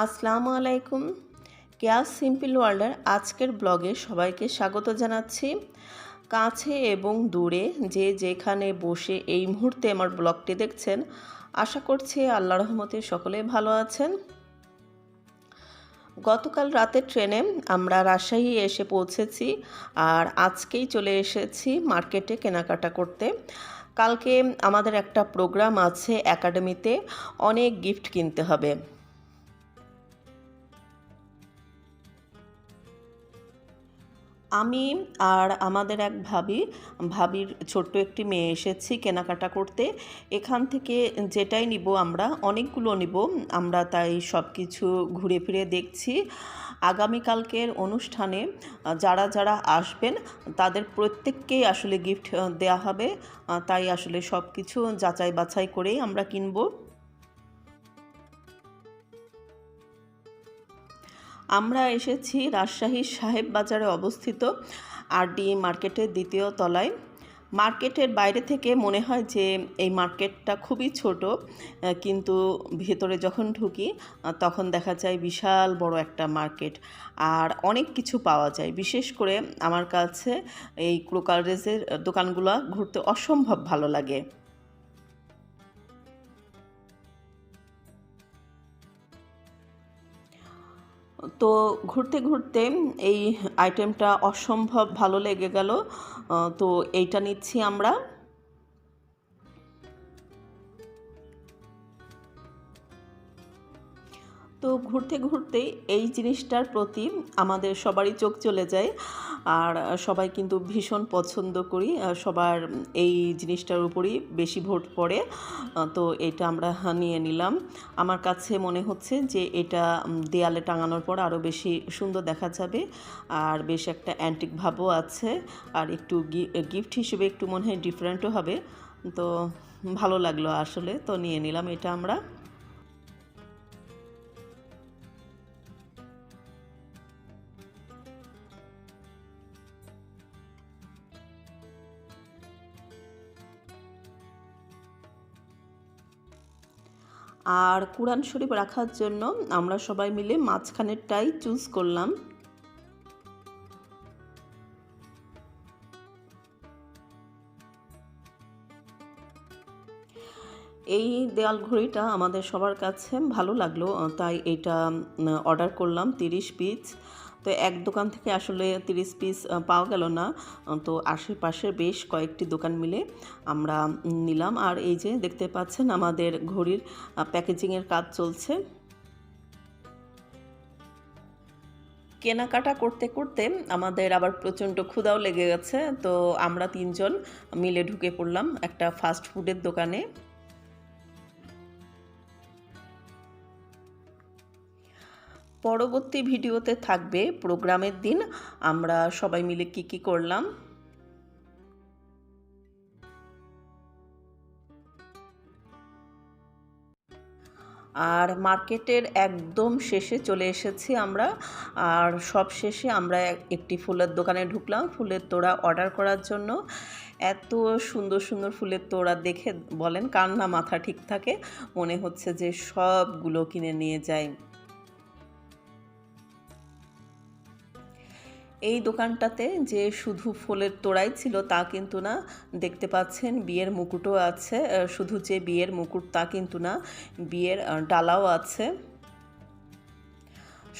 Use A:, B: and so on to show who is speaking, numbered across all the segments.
A: আসসালামু আলাইকুম। কেয়াস সিম্পল ওয়ার্ল্ডের আজকের ব্লগে সবাইকে স্বাগত জানাচ্ছি। কাছে এবং দূরে যে যেখানে বসে এই মুহূর্তে আমার ব্লগটি দেখছেন, আশা করছি আল্লাহ রহমতে সকলে ভালো আছেন। গতকাল রাতে ট্রেনে আমরা রাজশাহী এসে পৌঁছেছি আর আজকেই চলে এসেছি মার্কেটে কেনাকাটা করতে। কালকে আমাদের একটা প্রোগ্রাম আছে একাডেমিতে, অনেক গিফট কিনতে হবে। আমি আর আমাদের এক ভাবি, ভাবির ছোট্ট একটি মেয়ে এসেছি কেনাকাটা করতে। এখান থেকে যেটাই নিব আমরা, অনেকগুলো নিব। আমরা তাই সব কিছু ঘুরে ফিরে দেখছি। আগামীকালকের অনুষ্ঠানে যারা যারা আসবেন, তাদের প্রত্যেককেই আসলে গিফট দেওয়া হবে। তাই আসলে সব কিছু যাচাই বাছাই করেই আমরা কিনবো। আমরা এসেছি রাজশাহীর সাহেব বাজারে অবস্থিত আরডি মার্কেটের দ্বিতীয় তলায়। মার্কেটের বাইরে থেকে মনে হয় যে এই মার্কেটটা খুবই ছোট কিন্তু ভেতরে যখন ঢুকি তখন দেখা যায় বিশাল বড় একটা মার্কেট আর অনেক কিছু পাওয়া যায়। বিশেষ করে আমার কাছে এই ক্রোকারেজের দোকানগুলো ঘুরতে অসম্ভব ভালো লাগে। তো ঘুরতে ঘুরতে এই আইটেমটা অসম্ভব ভালো লেগে গেল। তো এইটা নিচ্ছি আমরা। তো ঘুরতে ঘুরতে এই জিনিসটার প্রতি আমাদের সবারই চোখ চলে যায়। আর সবাই কিন্তু ভীষণ পছন্দ করি সবার এই জিনিসটার উপরই বেশি ভোট পড়ে তো এটা আমরা নিয়ে নিলাম। আমার কাছে মনে হচ্ছে যে এটা দেয়ালে টাঙানোর পর আরও বেশি সুন্দর দেখা যাবে। আর বেশ একটা অ্যান্টিক ভাবও আছে, আর একটু গিফট হিসেবে একটু মনে হয় ডিফারেন্টও হবে, তো ভালো লাগল আসলে, তো নিয়ে নিলাম এটা আমরা। আর কোরআন শরীফ রাখার জন্য আমরা সবাই মিলে মাঝখানেরটাই চুজ করলাম। এই দেয়াল ঘড়িটা আমাদের সবার কাছে ভালো লাগল, তাই এটা অর্ডার করলাম তিরিশ পিস তো এক দোকান থেকে আসলে তিরিশ পিস পাওয়া গেল না। তো আশেপাশে বেশ কয়েকটি দোকান মিলে আমরা নিলাম। আর এই যে দেখতে পাচ্ছেন আমাদের ঘড়ির প্যাকেজিংয়ের কাজ চলছে। কেনাকাটা করতে করতে আমাদের আবার প্রচণ্ড ক্ষুদাও লেগে গেছে। তো আমরা তিনজন মিলে ঢুকে পড়লাম একটা ফাস্ট ফুডের দোকানে। পরবর্তী ভিডিওতে থাকবে প্রোগ্রামের দিন। আমরা সবাই মিলে কি কি করলাম? আর মার্কেটের একদম শেষে চলে এসেছি আমরা। আর সব শেষে আমরা একটি ফুলের দোকানে ঢুকলাম। ফুলের তোড়া অর্ডার করার জন্য। এত সুন্দর সুন্দর ফুলের তোড়া দেখে বলেন কার না মাথা ঠিক থাকে? মনে হচ্ছে যে সবগুলো কিনে নিয়ে যায় এই দোকানটাতে যে শুধু ফুলের তোড়াই ছিল তা কিন্তু না, দেখতে পাচ্ছেন বিয়ের মুকুটও আছে শুধু যে বিয়ের মুকুট তা কিন্তু না, বিয়ের ডালাও আছে।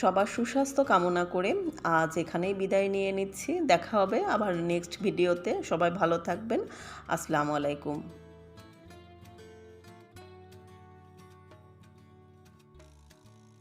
A: সবার সুস্বাস্থ্য কামনা করে আজ এখানেই বিদায় নিয়ে নিচ্ছি, দেখা হবে আবার নেক্সট ভিডিওতে সবাই ভালো থাকবেন, আসসালামু আলাইকুম।